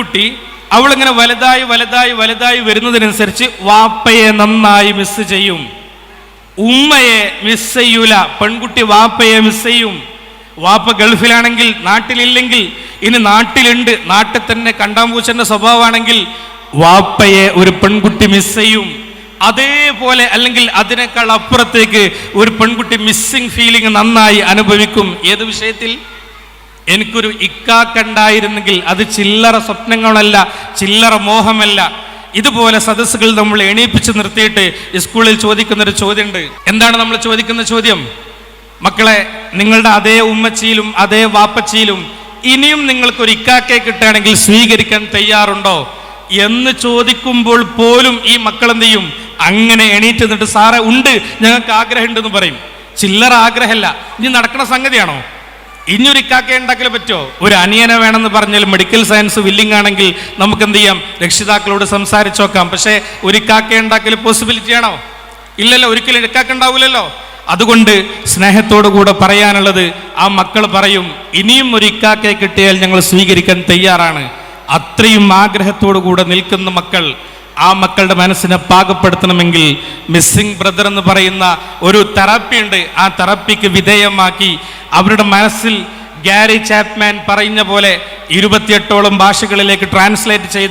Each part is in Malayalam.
പെൺകുട്ടി അവളിങ്ങനെ വലുതായി വലുതായി വലുതായി വരുന്നതിനനുസരിച്ച് വാപ്പയെ നന്നായി മിസ് ചെയ്യും. ഉമ്മയെ മിസ് ചെയ്യൂല. പെൺകുട്ടി വാപ്പയെ മിസ് ചെയ്യും. വാപ്പ ഗൾഫിലാണെങ്കിൽ നാട്ടിലില്ലെങ്കിൽ ഇനി നാട്ടിലുണ്ട്. നാട്ടിൽ തന്നെ കണ്ടാമ്പൂച്ചന്റെ സ്വഭാവമാണെങ്കിൽ വാപ്പയെ ഒരു പെൺകുട്ടി മിസ് ചെയ്യും. അതേപോലെ അല്ലെങ്കിൽ അതിനേക്കാൾ അപ്പുറത്തേക്ക് ഒരു പെൺകുട്ടി മിസ്സിങ് ഫീലിംഗ് നന്നായി അനുഭവിക്കും. ഏത് വിഷയത്തിൽ? എനിക്കൊരു ഇക്കാക്കുണ്ടായിരുന്നെങ്കിൽ അത് ചില്ലറ സ്വപ്നങ്ങളല്ല ചില്ലറ മോഹമല്ല. ഇതുപോലെ സദസ്സുകൾ നമ്മൾ എണീപ്പിച്ച് നിർത്തിയിട്ട് സ്കൂളിൽ ചോദിക്കുന്ന ഒരു ചോദ്യമുണ്ട് എന്താണ് നമ്മൾ ചോദിക്കുന്ന ചോദ്യം? മക്കളെ നിങ്ങളുടെ അതേ ഉമ്മച്ചിയിലും അതേ വാപ്പച്ചിയിലും ഇനിയും നിങ്ങൾക്കൊരു ഇക്കാക്കെ കിട്ടുകയാണെങ്കിൽ സ്വീകരിക്കാൻ തയ്യാറുണ്ടോ? എന്ന് ചോദിക്കുമ്പോൾ പോലും ഈ മക്കൾ എന്ത് ചെയ്യും അങ്ങനെ എണീറ്റ് നിന്നിട്ട് സാറേ ഉണ്ട് ഞങ്ങൾക്ക് ആഗ്രഹമുണ്ടെന്ന് പറയും. ചില്ലറ ആഗ്രഹമല്ല. ഇനി നടക്കുന്ന സംഗതിയാണോ? ഇനിയൊരു ഇക്കാക്ക ഉണ്ടാക്കൽ പറ്റുമോ ഒരു അനിയനെ വേണമെന്ന് പറഞ്ഞാൽ മെഡിക്കൽ സയൻസ് വില്ലിംഗ് ആണെങ്കിൽ നമുക്ക് എന്ത് ചെയ്യാം? രക്ഷിതാക്കളോട് സംസാരിച്ചു നോക്കാം. പക്ഷേ ഒരു ഇക്കാക്ക ഉണ്ടാക്കൽ പോസിബിലിറ്റി ആണോ? ഇല്ലല്ലോ ഒരിക്കലും ഇക്കാക്ക ഉണ്ടാവില്ലല്ലോ അതുകൊണ്ട് സ്നേഹത്തോടു കൂടെ പറയാനുള്ളത് ആ മക്കൾ പറയും ഇനിയും ഒരു ഇക്കാക്കയെ കിട്ടിയാൽ ഞങ്ങൾ സ്വീകരിക്കാൻ തയ്യാറാണ്. അത്രയും ആഗ്രഹത്തോടു കൂടെ നിൽക്കുന്ന മക്കൾ ആ മക്കളുടെ മനസ്സിനെ പാകപ്പെടുത്തണമെങ്കിൽ മിസ്സിംഗ് ബ്രദർ എന്ന് പറയുന്ന ഒരു തെറാപ്പി ഉണ്ട്. ആ തെറാപ്പിക്ക് വിധേയമാക്കി അവരുടെ മനസ്സിൽ ഗാരി ചാപ്മാൻ പറഞ്ഞ പോലെ ഇരുപത്തിയെട്ടോളം ഭാഷകളിലേക്ക് ട്രാൻസ്ലേറ്റ് ചെയ്ത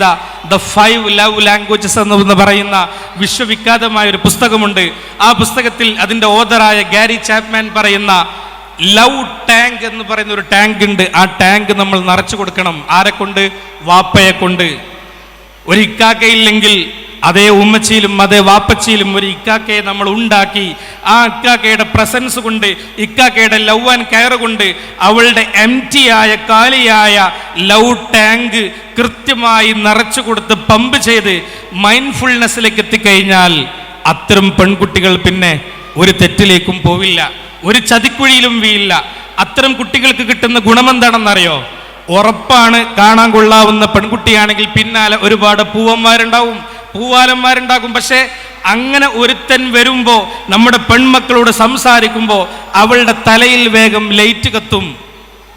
ദ ഫൈവ് ലവ് ലാംഗ്വേജസ് എന്ന് പറയുന്ന വിശ്വവിഖ്യാതമായ ഒരു പുസ്തകമുണ്ട്. ആ പുസ്തകത്തിൽ അതിന്റെ ഓതറായ ഗാരി ചാപ്മാൻ പറയുന്ന ലവ് ടാങ്ക് എന്ന് പറയുന്ന ഒരു ടാങ്ക് ഉണ്ട്. ആ ടാങ്ക് നമ്മൾ നിറച്ചു കൊടുക്കണം. ആരെ കൊണ്ട്? വാപ്പയെ കൊണ്ട്. ഒരു ഇക്കാക്കയില്ലെങ്കിൽ അതേ ഉമ്മച്ചിയിലും അതേ വാപ്പച്ചിയിലും ഒരു ഇക്കാക്കയെ നമ്മൾ ഉണ്ടാക്കി ആ ഇക്കാക്കയുടെ പ്രസൻസ് കൊണ്ട് ഇക്കാക്കയുടെ ലവ് ആൻഡ് കെയർ കൊണ്ട് അവളുടെ എം ആയ കാലിയായ ലവ് ടാങ്ക് കൃത്യമായി നിറച്ചു കൊടുത്ത് പമ്പ് ചെയ്ത് മൈൻഡ്ഫുൾനെസ്സിലേക്ക് എത്തിക്കഴിഞ്ഞാൽ അത്തരം പെൺകുട്ടികൾ പിന്നെ ഒരു തെറ്റിലേക്കും പോവില്ല ഒരു ചതിക്കുഴിയിലും വീയില്ല അത്തരം കുട്ടികൾക്ക് കിട്ടുന്ന ഗുണമെന്താണെന്നറിയോ? ഉറപ്പാണ് കാണാൻ കൊള്ളാവുന്ന പെൺകുട്ടിയാണെങ്കിൽ പിന്നാലെ ഒരുപാട് പൂവന്മാരുണ്ടാവും. പൂവാലന്മാരുണ്ടാകും. പക്ഷേ അങ്ങനെ ഒരുത്തൻ വരുമ്പോ നമ്മുടെ പെൺമക്കളോട് സംസാരിക്കുമ്പോൾ അവളുടെ തലയിൽ വേഗം ലൈറ്റ് കത്തും.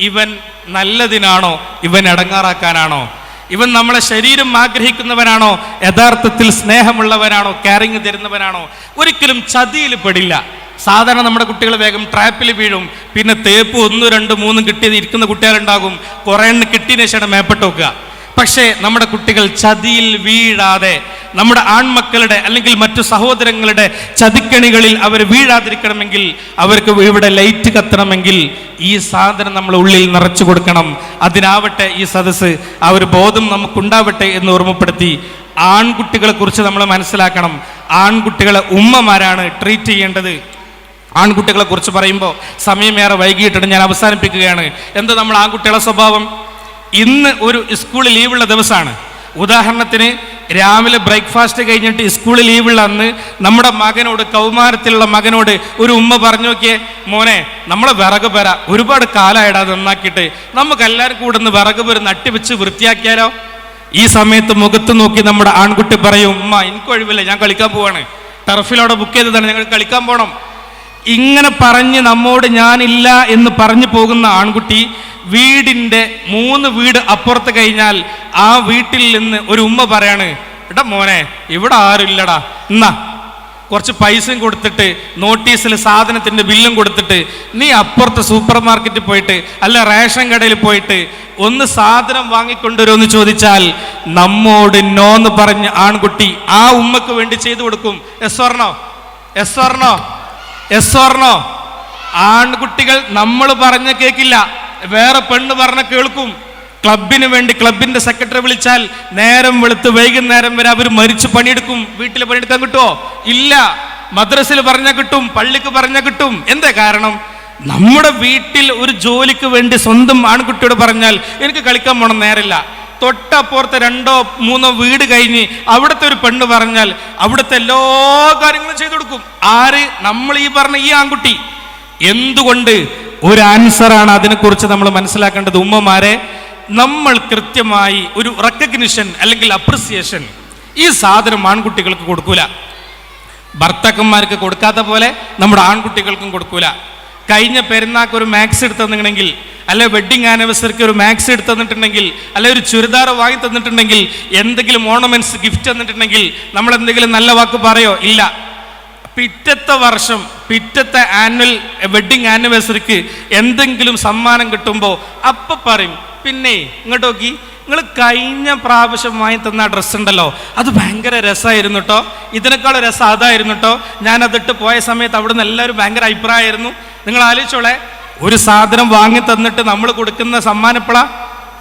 ഇവൻ നല്ലതിനാണോ? ഇവൻ ഇടങ്ങാറാക്കാനാണോ? ഇവൻ നമ്മളെ ശരീരം ആഗ്രഹിക്കുന്നവനാണോ? യഥാർത്ഥത്തിൽ സ്നേഹമുള്ളവനാണോ? കാരിങ് തരുന്നവനാണോ? ഒരിക്കലും ചതിയിൽ പെടില്ല. സാധാരണ നമ്മുടെ കുട്ടികൾ വേഗം ട്രാപ്പിൽ വീഴും. പിന്നെ തേപ്പ് ഒന്ന് രണ്ട് മൂന്നും കിട്ടിയത് ഇരിക്കുന്ന കുട്ടികളുണ്ടാകും. കുറേ എണ്ണം കിട്ടിയതിനു ശേഷം മേപ്പെട്ട് വെക്കുക. പക്ഷേ നമ്മുടെ കുട്ടികൾ ചതിയിൽ വീഴാതെ നമ്മുടെ ആൺമക്കളുടെ അല്ലെങ്കിൽ മറ്റു സഹോദരങ്ങളുടെ ചതിക്കണികളിൽ അവർ വീഴാതിരിക്കണമെങ്കിൽ അവർക്ക് ഇവിടെ ലൈറ്റ് കത്തണമെങ്കിൽ ഈ സാധനം നമ്മൾ ഉള്ളിൽ നിറച്ചു കൊടുക്കണം. അതിനാവട്ടെ ഈ സദസ്സ് ആ ഒരു ബോധം നമുക്കുണ്ടാവട്ടെ എന്ന് ഓർമ്മപ്പെടുത്തി ആൺകുട്ടികളെ കുറിച്ച് നമ്മൾ മനസ്സിലാക്കണം. ആൺകുട്ടികളെ ഉമ്മമാരാണ് ട്രീറ്റ് ചെയ്യേണ്ടത്. ആൺകുട്ടികളെ കുറിച്ച് പറയുമ്പോൾ സമയമേറെ വൈകിയിട്ടുണ്ട്. ഞാൻ അവസാനിപ്പിക്കുകയാണ്. എന്താ നമ്മൾ ആൺകുട്ടികളെ സ്വഭാവം? ഇന്ന് ഒരു സ്കൂളിൽ ലീവുള്ള ദിവസമാണ് ഉദാഹരണത്തിന് രാവിലെ ബ്രേക്ക്ഫാസ്റ്റ് കഴിഞ്ഞിട്ട് സ്കൂളിൽ ലീവുള്ള അന്ന് നമ്മുടെ മകനോട് കൗമാരത്തിലുള്ള മകനോട് ഒരു ഉമ്മ പറഞ്ഞു നോക്കിയേ മോനെ നമ്മളെ വിറക് പെര ഒരുപാട് കാലമായിടാ നന്നാക്കിയിട്ട്. നമുക്ക് എല്ലാവരും കൂടെ ഒന്ന് വിറക് പെര നട്ടിവെച്ച് വൃത്തിയാക്കിയാലോ? ഈ സമയത്ത് മുഖത്ത് നോക്കി നമ്മുടെ ആൺകുട്ടി പറയും ഉമ്മ എനിക്ക് ഒഴിവില്ല ഞാൻ കളിക്കാൻ പോവാണ്. ടർഫിലവിടെ ബുക്ക് ചെയ്തതാണ് ഞങ്ങൾ കളിക്കാൻ പോകണം ഇങ്ങനെ പറഞ്ഞ് നമ്മോട് ഞാനില്ല എന്ന് പറഞ്ഞു പോകുന്ന ആൺകുട്ടി വീടിന്റെ മൂന്ന് വീട് അപ്പുറത്ത് കഴിഞ്ഞാൽ ആ വീട്ടിൽ നിന്ന് ഒരു ഉമ്മ പറയാണ് എടാ മോനെ ഇവിടെ ആരുമില്ലടാ എന്നാ കുറച്ച് പൈസയും കൊടുത്തിട്ട് നോട്ടീസിൽ സാധനത്തിന്റെ ബില്ലും കൊടുത്തിട്ട് നീ അപ്പുറത്ത് സൂപ്പർ മാർക്കറ്റിൽ പോയിട്ട് അല്ല റേഷൻ കടയിൽ പോയിട്ട് ഒന്ന് സാധനം വാങ്ങിക്കൊണ്ടുവരുമെന്ന് ചോദിച്ചാൽ നമ്മോട് നോ എന്ന് പറഞ്ഞ് ആൺകുട്ടി ആ ഉമ്മക്ക് വേണ്ടി ചെയ്തു കൊടുക്കും. എസ് വർണോ എസ് പറഞ്ഞോ എസ് പറഞ്ഞോ ആൺകുട്ടികൾ നമ്മൾ പറഞ്ഞ കേൾക്കില്ല വേറെ പെണ്ണ് പറഞ്ഞ കേൾക്കും. ക്ലബിന് വേണ്ടി ക്ലബിന്റെ സെക്രട്ടറി വിളിച്ചാൽ നേരം വെളുത്ത് വൈകുന്നേരം വരെ അവർ മരിച്ചു പണിയെടുക്കും. വീട്ടിൽ പണിയെടുക്കാൻ കിട്ടുമോ ഇല്ല. മദ്രസിൽ പറഞ്ഞാൽ കിട്ടും പള്ളിക്ക് പറഞ്ഞാൽ കിട്ടും. എന്താ കാരണം? നമ്മുടെ വീട്ടിൽ ഒരു ജോലിക്ക് വേണ്ടി സ്വന്തം ആൺകുട്ടിയോട് പറഞ്ഞാൽ എനിക്ക് കളിക്കാൻ പോണം നേരമില്ല. തൊട്ടപ്പുറത്തെ രണ്ടോ മൂന്നോ വീട് കഴിഞ്ഞ് അവിടുത്തെ ഒരു പെണ്ണ് പറഞ്ഞാൽ അവിടുത്തെ എല്ലാ കാര്യങ്ങളും ചെയ്തു കൊടുക്കും. ആര്? നമ്മൾ ഈ പറഞ്ഞ ഈ ആൺകുട്ടി. എന്തുകൊണ്ട് ഒരു ആൻസറാണ് അതിനെക്കുറിച്ച് നമ്മൾ മനസ്സിലാക്കേണ്ടത്? ഉമ്മമാരെ നമ്മൾ കൃത്യമായി ഒരു റെക്കഗ്നിഷൻ അല്ലെങ്കിൽ അപ്രിസിയേഷൻ ഈ സാധനം ആൺകുട്ടികൾക്ക് കൊടുക്കൂല. ഭർത്താക്കന്മാർക്ക് കൊടുക്കാത്ത പോലെ നമ്മുടെ ആൺകുട്ടികൾക്കും കൊടുക്കൂല. കഴിഞ്ഞ പെരുന്നാക്ക് ഒരു മാക്സ് എടുത്ത് തന്നിട്ടുണ്ടെങ്കിൽ അല്ലെ വെഡിങ് ആനിവേഴ്സറിക്ക് ഒരു മാക്സ് എടുത്ത് തന്നിട്ടുണ്ടെങ്കിൽ അല്ലെ ഒരു ചുരിദാർ വാങ്ങി തന്നിട്ടുണ്ടെങ്കിൽ എന്തെങ്കിലും ഓർണമെന്റ്സ് ഗിഫ്റ്റ് തന്നിട്ടുണ്ടെങ്കിൽ നമ്മൾ എന്തെങ്കിലും നല്ല വാക്ക് പറയോ? ഇല്ല. പിറ്റത്തെ വർഷം പിറ്റത്തെ ആനുവൽ വെഡിങ് ആനിവേഴ്സറിക്ക് എന്തെങ്കിലും സമ്മാനം കിട്ടുമ്പോൾ അപ്പം പറയും പിന്നെ ഇങ്ങോട്ട് നോക്കി. നിങ്ങൾ കഴിഞ്ഞ പ്രാവശ്യം വാങ്ങി തന്ന ഡ്രസ് ഉണ്ടല്ലോ അത് ഭയങ്കര രസമായിരുന്നു കേട്ടോ ഇതിനേക്കാൾ രസം അതായിരുന്നു കേട്ടോ ഞാനതിട്ട് പോയ സമയത്ത് അവിടുന്ന് എല്ലാവരും ഭയങ്കര അഭിപ്രായമായിരുന്നു. നിങ്ങൾ ആലോചിച്ചോളെ ഒരു സാധനം വാങ്ങി തന്നിട്ട് നമ്മൾ കൊടുക്കുന്ന സമ്മാനപ്പള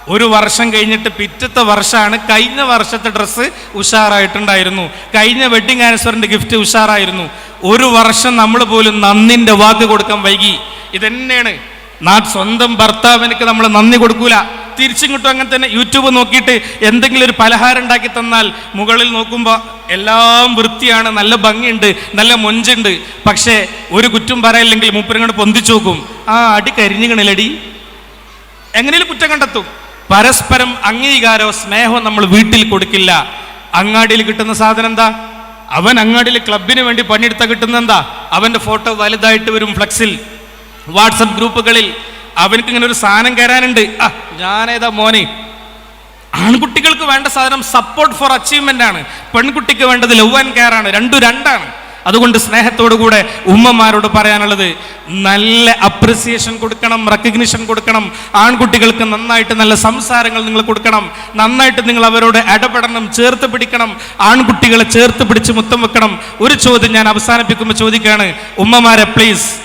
ഒരു വർഷം കഴിഞ്ഞിട്ട് പിറ്റത്തെ വർഷമാണ്. കഴിഞ്ഞ വർഷത്തെ ഡ്രസ്സ് ഉഷാറായിട്ടുണ്ടായിരുന്നു. കഴിഞ്ഞ വെഡിങ് ആനിവേഴ്സറിന്റെ ഗിഫ്റ്റ് ഉഷാറായിരുന്നു. ഒരു വർഷം നമ്മൾ പോലും നന്ദിന്റെ വാക്ക് കൊടുക്കാൻ വൈകി. ഇതന്നെയാണ്. നാ സ്വന്തം ഭർത്താവിനൊക്കെ നമ്മൾ നന്ദി കൊടുക്കൂല. തിരിച്ചിങ്ങോട്ടും അങ്ങനെ തന്നെ യൂട്യൂബ് നോക്കിയിട്ട് എന്തെങ്കിലും ഒരു പലഹാരം ഉണ്ടാക്കി തന്നാൽ മുകളിൽ നോക്കുമ്പോൾ എല്ലാം വൃത്തിയാണ് നല്ല ഭംഗിയുണ്ട് നല്ല മൊഞ്ചുണ്ട്. പക്ഷേ ഒരു കുറ്റം പറയില്ലെങ്കിൽ മൂപ്പരങ്ങോട്ട് പൊന്തിച്ചു നോക്കും. ആ അടി കരിഞ്ഞുകണില്ലടി എങ്ങനെയും കുറ്റം കണ്ടെത്തും. പരസ്പരം അംഗീകാരോ സ്നേഹമോ നമ്മൾ വീട്ടിൽ കൊടുക്കില്ല. അങ്ങാടിയിൽ കിട്ടുന്ന സാധനം എന്താ? അവൻ അങ്ങാടിയിൽ ക്ലബിന് വേണ്ടി പണിയെടുത്ത കിട്ടുന്ന എന്താ? അവന്റെ ഫോട്ടോ വലുതായിട്ട് വരും ഫ്ലക്സിൽ. വാട്സപ്പ് ഗ്രൂപ്പുകളിൽ അവനക്ക് ഇങ്ങനെ ഒരു സാധനം കയറാനുണ്ട് ആ ഞാനേതാ മോനെ? ആൺകുട്ടികൾക്ക് വേണ്ട സാധനം സപ്പോർട്ട് ഫോർ അച്ചീവ്മെന്റ് ആണ്. പെൺകുട്ടിക്ക് വേണ്ടത് ലവ് ആൻഡ് കെയർ ആണ്. രണ്ടു രണ്ടാണ്. അതുകൊണ്ട് സ്നേഹത്തോടു കൂടെ ഉമ്മമാരോട് പറയാനുള്ളത് നല്ല അപ്രിസിയേഷൻ കൊടുക്കണം റെക്കഗ്നിഷൻ കൊടുക്കണം. ആൺകുട്ടികൾക്ക് നന്നായിട്ട് നല്ല സംസാരങ്ങൾ നിങ്ങൾ കൊടുക്കണം. നന്നായിട്ട് നിങ്ങൾ അവരോട് ഇടപെടണം ചേർത്ത് പിടിക്കണം. ആൺകുട്ടികളെ ചേർത്ത് പിടിച്ച് മുത്തം വെക്കണം. ഒരു ചോദ്യം ഞാൻ അവസാനിപ്പിക്കുമ്പോൾ ചോദിക്കുകയാണ് ഉമ്മമാരെ പ്ലീസ്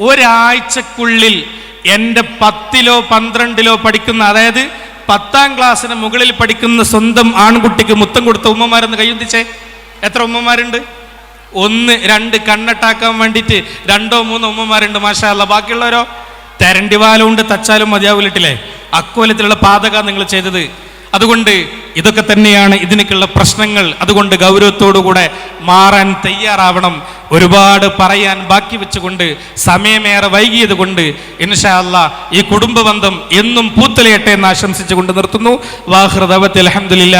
ഒരാഴ്ചക്കുള്ളിൽ എന്റെ പത്തിലോ പന്ത്രണ്ടിലോ പഠിക്കുന്ന അതായത് പത്താം ക്ലാസ്സിന് മുകളിൽ പഠിക്കുന്ന സ്വന്തം ആൺകുട്ടിക്ക് മുത്തം കൊടുത്ത ഉമ്മമാരെന്ന് കയ്യൊന്തിച്ചേ എത്ര ഉമ്മമാരുണ്ട്? ഒന്ന് രണ്ട് കണ്ണട്ടാക്കാൻ വേണ്ടിയിട്ട് രണ്ടോ മൂന്നോ ഉമ്മമാരുണ്ട് മാഷാല്ല ബാക്കിയുള്ളവരോ? തെരണ്ടി കൊണ്ട് തച്ചാലും മതിയാവില്ലിട്ടില്ലേ അക്കോലത്തിലുള്ള പാതക നിങ്ങൾ ചെയ്തത്. അതുകൊണ്ട് ഇതൊക്കെ തന്നെയാണ് ഇതിനൊക്കെയുള്ള പ്രശ്നങ്ങൾ. അതുകൊണ്ട് ഗൗരവത്തോടുകൂടെ മാറാൻ തയ്യാറാവണം. ഒരുപാട് പറയാൻ ബാക്കി വെച്ചുകൊണ്ട് സമയമേറെ വൈകിയത് കൊണ്ട് ഇൻഷാല്ല ഈ കുടുംബ ബന്ധം എന്നും പൂത്തലയട്ടെ എന്ന് ആശംസിച്ചുകൊണ്ട് നിർത്തുന്നു. വാഹൃദവത്തിൽ അലഹമില്ല